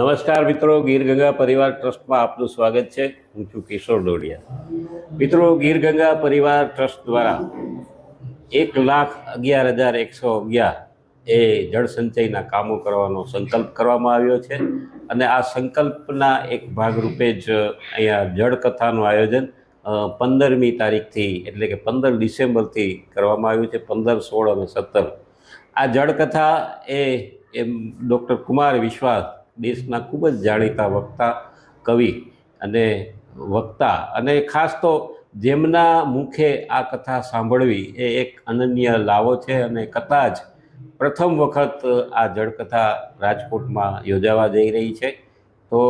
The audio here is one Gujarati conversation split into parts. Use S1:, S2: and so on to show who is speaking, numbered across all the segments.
S1: નમસ્કાર મિત્રો, ગીર ગંગા પરિવાર ટ્રસ્ટમાં આપનું સ્વાગત છે. હું છું કિશોર ડોડિયા. મિત્રો, ગીર ગંગા પરિવાર ટ્રસ્ટ દ્વારા એક લાખ અગિયાર હજાર એકસો અગિયાર એ જળ સંચયના કામો કરવાનો સંકલ્પ કરવામાં આવ્યો છે અને આ સંકલ્પના એક ભાગરૂપે જ અહીંયા જળકથાનું આયોજન પંદરમી તારીખથી એટલે કે પંદર ડિસેમ્બરથી કરવામાં આવ્યું છે, પંદર, સોળ અને સત્તર. આ જળકથા એ એમ ડૉક્ટર કુમાર વિશ્વાસ દેશના ખૂબ જ જાણીતા વક્તા કવિ અને વક્તા અને ખાસ તો જેમના મુખે આ કથા સાંભળવી એ એક અનન્ય લાવો છે અને કથા જ પ્રથમ વખત આ જળકથા રાજકોટમાં યોજાવા જઈ રહી છે. તો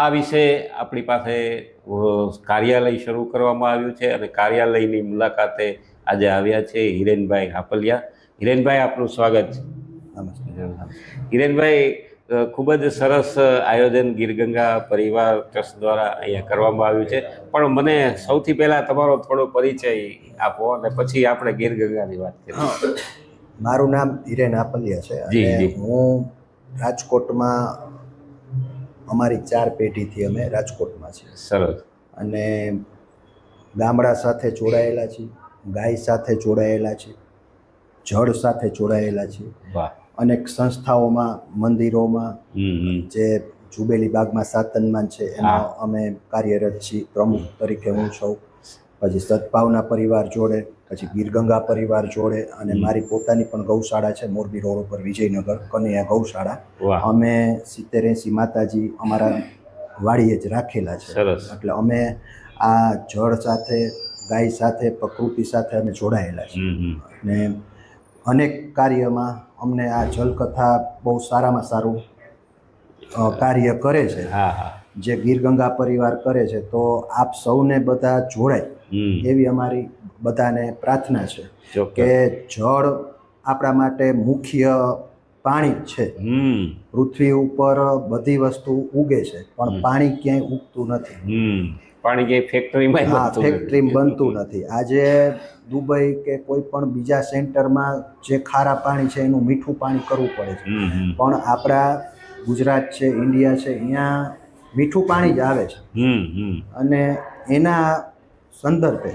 S1: આ વિશે આપણી પાસે કાર્યાલય શરૂ કરવામાં આવ્યું છે અને કાર્યાલયની મુલાકાતે આજે આવ્યા છે હિરેનભાઈ હાપલિયા. હિરેનભાઈ આપનું સ્વાગત છે.
S2: નમસ્તે
S1: હિરેનભાઈ ખૂબ જ સરસ આયોજન ગીરગંગા પરિવાર ટ્રસ્ટ દ્વારા અહીંયા કરવામાં આવ્યું છે. પણ મને સૌથી પહેલાં તમારો થોડો પરિચય આપો અને પછી આપણે ગીરગંગાની વાત કરીએ.
S2: મારું નામ હિરેન આપલિયા છે અને હું રાજકોટમાં અમારી ચાર પેઢીથી અમે રાજકોટમાં છીએ.
S1: સરસ.
S2: અને ગામડા સાથે જોડાયેલા છીએ ગાય સાથે જોડાયેલા છીએ જળ સાથે જોડાયેલા છીએ.
S1: વાહ.
S2: અનેક સંસ્થાઓમાં મંદિરોમાં જે જુબેલી બાગમાં સાતનમાન છે એમાં અમે કાર્યરત છીએ પ્રમુખ તરીકે હું છું. પછી સદભાવના પરિવાર જોડે પછી ગીરગંગા પરિવાર જોડે અને મારી પોતાની પણ ગૌશાળા છે મોરબી રોડ ઉપર વિજયનગર કનૈયા ગૌશાળા. અમે સિત્તેર એંસી માતાજી અમારા વાડીએ જ રાખેલા છે. એટલે અમે આ જળ સાથે ગાય સાથે પ્રકૃતિ સાથે અમે જોડાયેલા છીએ.
S1: હમ હમ.
S2: ને અનેક કાર્યમાં અમને આ જલકથા બહુ સારામાં સારું કાર્ય કરે છે.
S1: હા હા.
S2: જે ગીરગંગા પરિવાર કરે છે તો આપ સૌને બધા જોડાય એવી અમારી બધાને પ્રાર્થના છે કે જળ આપણા માટે મુખ્ય પાણી છે. પૃથ્વી ઉપર બધી વસ્તુ ઉગે છે પણ પાણી ક્યાંય ઉગતું નથી.
S1: પાણી ક્યાંય ફેક્ટરીમાં
S2: હા ફેક્ટરી બનતું નથી. આજે દુબઈ કે કોઈ પણ બીજા સેન્ટરમાં જે ખારા પાણી છે એનું મીઠું પાણી કરવું પડે છે. પણ આપણા ગુજરાત છે ઇન્ડિયા છે અહીંયા મીઠું પાણી જ આવે છે. અને એના સંદર્ભે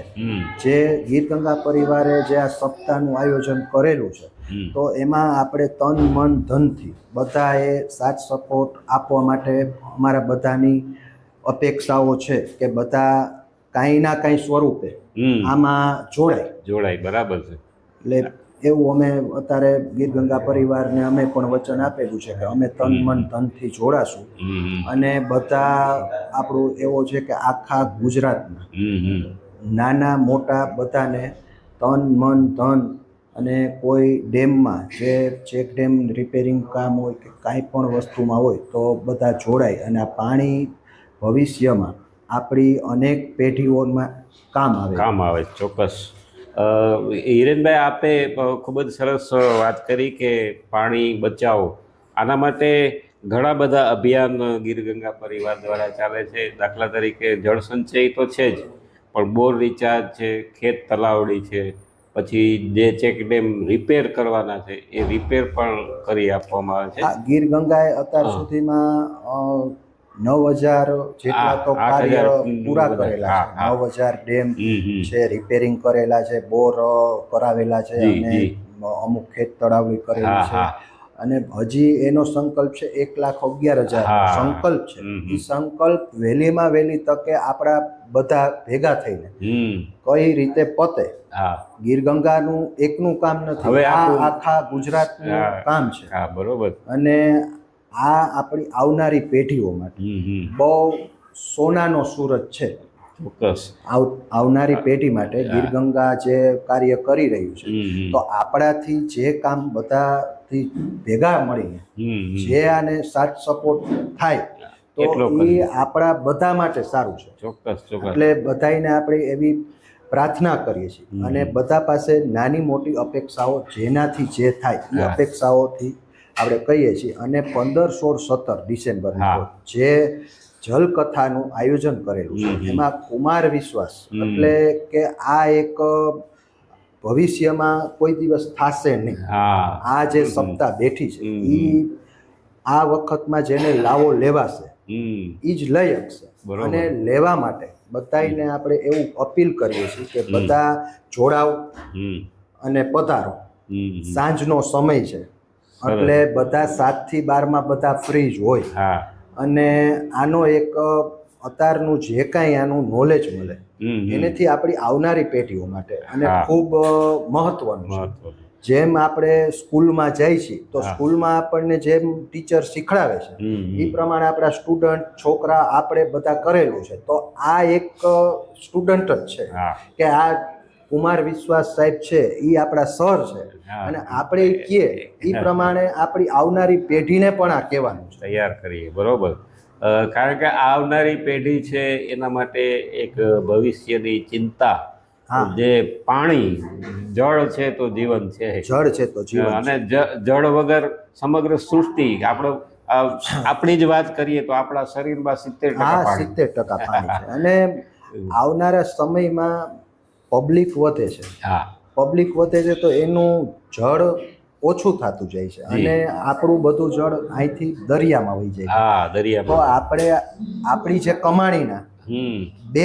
S2: જે ગીર ગંગા પરિવારે જે આ સપ્તાહનું આયોજન કરેલું છે તો એમાં આપણે તન મન ધનથી બધાએ સાથ સપોર્ટ આપવા માટે અમારા બધાની અપેક્ષાઓ છે કે બધા કાંઈ ના કાંઈ સ્વરૂપે આમાં જોડાય.
S1: જોડાય બરાબર છે.
S2: એટલે એવું અમે અત્યારે ગીર ગંગા પરિવારને અમે પણ વચન આપેલું છે કે અમે તન મન ધનથી જોડાશું. અને બધા આપણું એવો છે કે આખા
S1: હમ.
S2: નાના મોટા બધાને તન મન ધન અને કોઈ ડેમમાં જે ચેક ડેમ રિપેરિંગ કામ હોય કે કાંઈ પણ વસ્તુમાં હોય તો બધા જોડાય અને આ પાણી ભવિષ્યમાં આપણી અનેક પેઢીઓમાં કામ આવે.
S1: કામ આવે ચોક્કસ. હિરેનભાઈ આપે ખૂબ જ સરસ વાત કરી કે પાણી બચાવો. આના માટે ઘણા બધા અભિયાન ગીર ગંગા પરિવાર દ્વારા ચાલે છે. દાખલા તરીકે જળ સંચય તો છે જ પણ બોર રિચાર્જ છે ખેત તલાવડી છે પછી જે ચેક ડેમ રિપેર કરવાના છે એ રિપેર પણ કરી આપવામાં આવે છે.
S2: ગીર ગંગાએ અત્યાર સુધીમાં નવ હજાર જેટલા તો કાર્ય પૂરા કરેલા છે. નવ હજાર ડેમ છે રિપેરિંગ કરેલા છે બોર કરાવેલા છે અને અમુક ખેત તળાવડી કરેલી છે. અને હજી એનો સંકલ્પ છે એક લાખ અગિયાર હજાર. સંકલ્પ છે. એ સંકલ્પ વહેલીમાં વહેલી તકે આપણા બધા ભેગા થઈને. કઈ રીતે પતે? ગીર ગંગાનું એકનું કામ નથી. આ
S1: આખા
S2: ગુજરાતનું. કામ છે.
S1: હા બરોબર.
S2: અને આ આપણી આવનારી પેઢીઓ માટે બહુ સોનાનો સુરત છે.
S1: ચોક્કસ.
S2: આવ આવનારી પેઢી માટે ગીર ગંગા જે કાર્ય કરી રહ્યું છે. તો આપણાથી જે કામ બધાથી ભેગા મળીને. જે આને સાથ સપોર્ટ થાય તો એ આપણા બધા માટે સારું છે.
S1: ચોક્કસ
S2: એટલે બધાને આપણે એવી પ્રાર્થના કરીએ છીએ. અને બધા પાસે નાની મોટી અપેક્ષાઓ જેનાથી જે થાય એ અપેક્ષાઓથી આપણે કહીએ છીએ અને પંદર સોળ સત્તર ડિસેમ્બર જે જલકથાનું આયોજન કરેલું. છે. એમાં કુમાર વિશ્વાસ એટલે કે આ એક ભવિષ્યમાં કોઈ દિવસ થશે નહીં. આ જે. સપ્તાહ બેઠી છે એ આ વખતમાં જેને લાવો લેવાશે એ જ લઈ શકશે અને લેવા માટે બધાને આપણે એવું અપીલ કરીએ છીએ કે બધા જોડાવ અને પધારો. સાંજનો સમય છે. એટલે બધા સાતથી બારમાં બધા ફ્રી જ હોય. અને આનો એક અત્યારનું જે કાંઈ આનું નોલેજ મળે. એનેથી આપણી આવનારી પેઢીઓ માટે અને ખૂબ મહત્વનું છે. જેમ આપણે સ્કૂલમાં જાય છીએ તો સ્કૂલમાં આપણને જેમ ટીચર શીખડાવે છે એ પ્રમાણે આપણા સ્ટુડન્ટ છોકરા આપણે બધા કરેલું છે. તો આ એક સ્ટુડન્ટ જ છે કે આ કુમાર વિશ્વાસ સાહેબ છે એ આપણા સર છે. અને આપણે કહીએ એ પ્રમાણે આપણી આવનારી પેઢીને પણ આ કહેવાનું છે.
S1: તૈયાર કરીએ બરોબર. કારણ કે આવનારી પેઢી છે એના માટે એક ભવિષ્યની ચિંતા. જે પાણી જળ છે તો જીવન છે.
S2: જળ છે તો જીવન
S1: અને જળ વગર સમગ્ર સૃષ્ટિ આપણો આપણી જ વાત કરીએ તો આપણા શરીરમાં સિત્તેર ટકા
S2: સિત્તેર ટકા પાણી છે. અને આવનારા સમયમાં પબ્લિક વધે છે.
S1: હા.
S2: પબ્લિક વધે છે તો એનું જળ ઓછું થતું જાય છે. અને આપણું બધું જળ અહીંથી દરિયામાં વહી જાય.
S1: હા
S2: તો આપણે આપણી જે કમાણીના બે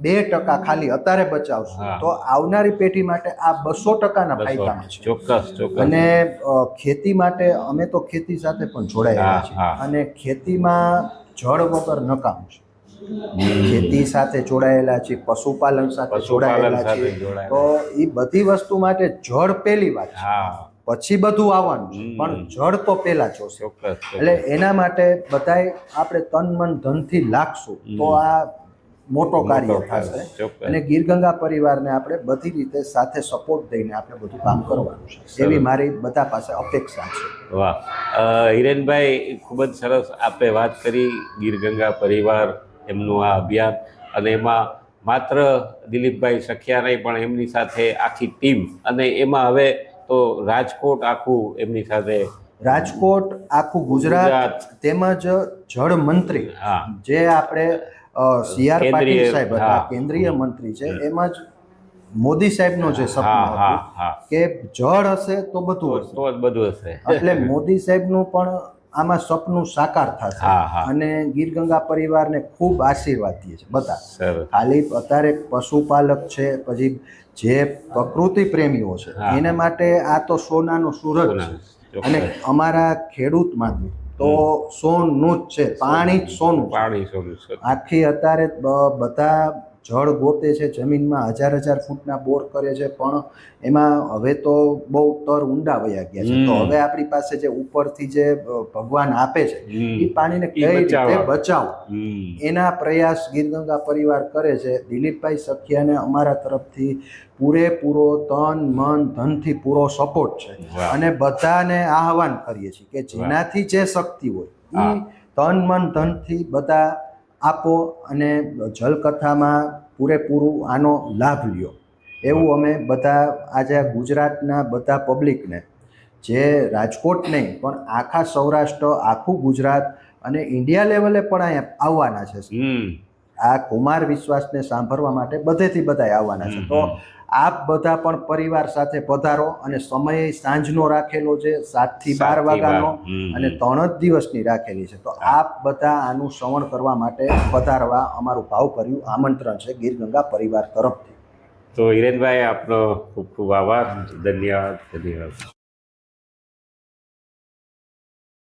S2: બે ટકા ખાલી અત્યારે બચાવશું તો આવનારી પેઢી માટે આ બસો ટકાના ફાયદામાં છે.
S1: ચોક્કસ ચોક્કસ.
S2: અને ખેતી માટે અમે તો ખેતી સાથે પણ જોડાયેલા છીએ. અને ખેતીમાં જળ વગર નકામ છે. ખેતી સાથે જોડાયેલા છીએ પશુપાલન સાથે જોડાયેલા
S1: છે.
S2: છીએ તો એ બધી વસ્તુ માટે જળ પહેલી વાત છે.
S1: હા.
S2: પછી બધું આવવાનું પણ જળ તો પહેલા જોશે એટલે એના માટે બધાય આપણે તન મન ધનથી લાગશું તો આ મોટો કાર્ય થશે. અને ગીરગંગા પરિવારને આપણે બધી રીતે સાથે સપોર્ટ દઈને આપણે બધું કામ કરવાનું છે. એવી મારી બધા પાસે અપેક્ષા છે.
S1: વાહ. હિરેનભાઈ ખૂબ જ સરસ આપે વાત કરી ગીરગંગા પરિવાર એમનું આ અભિયાન. અને એમાં માત્ર દિલીપભાઈ સખિયા નહીં પણ એમની સાથે આખી ટીમ. અને એમાં હવે તો રાજકોટ આખું એમની સાથે
S2: રાજકોટ આખું ગુજરાત. તેમજ જળ મંત્રી જે આપણે સી આર પાટીલ સાહેબ હતા. કેન્દ્રીય મંત્રી છે એમાં જ મોદી સાહેબનો જે સપનું હતું કે જળ હશે તો
S1: તો
S2: બધું હશે.
S1: તો બધું હશે.
S2: એટલે મોદી સાહેબનું પણ આમાં સપનું સાકાર થશે. અને ગીર ગંગા પરિવારને ખૂબ આશીર્વાદ દે છે બધા. ખાલી અત્યારે પશુપાલક છે પછી જે પ્રકૃતિ પ્રેમીઓ છે. એને માટે આ તો સોનાનો સુરજ છે. અને અમારા ખેડૂત માટે તો સોનું જ છે પાણી જ સોનું
S1: પાણી સોનું
S2: આખી અત્યારે બધા જળ ગોતે છે જમીનમાં હજાર હજાર ફૂટના બોર કરે છે પણ એમાં હવે તો બહુ તર ઊંડા વયા ગયા છે. તો હવે આપણી પાસે જે ઉપરથી જે ભગવાન આપે છે. એ પાણીને કઈ રીતે
S1: બચાવવા.
S2: બચાવ એના પ્રયાસ ગીરગંગા પરિવાર કરે છે. દિલીપભાઈ સખિયાને અમારા તરફથી પૂરેપૂરો તન મન ધનથી પૂરો સપોર્ટ છે. અને બધાને આહવાન કરીએ છીએ કે જેનાથી જે શક્તિ હોય એ તન મન ધનથી બધા આપો અને જલકથામાં પૂરેપૂરું આનો લાભ લ્યો. એવું અમે બધા આજે ગુજરાતના બધા પબ્લિકને જે રાજકોટ નહીં પણ આખા સૌરાષ્ટ્ર આખું ગુજરાત અને ઇન્ડિયા લેવલે પણ અહીંયા આવવાના છે. આ કુમાર વિશ્વાસને સાંભળવા માટે બધેથી બધા આવવાના છે. તો. આપ બધા પણ પરિવાર સાથે પધારો અને સમય સાંજનો રાખેલો છે સાતથી બાર. વાગ્યાનો અને ત્રણ જ દિવસની રાખેલી છે. તો આપ બધા આનું શ્રવણ કરવા માટે પધારવા અમારું ભાવ કર્યું આમંત્રણ છે ગીર ગંગા પરિવાર તરફથી.
S1: તો હિરેનભાઈ આપનો ખૂબ ખૂબ આભાર. ધન્યવાદ ધન્યવાદ.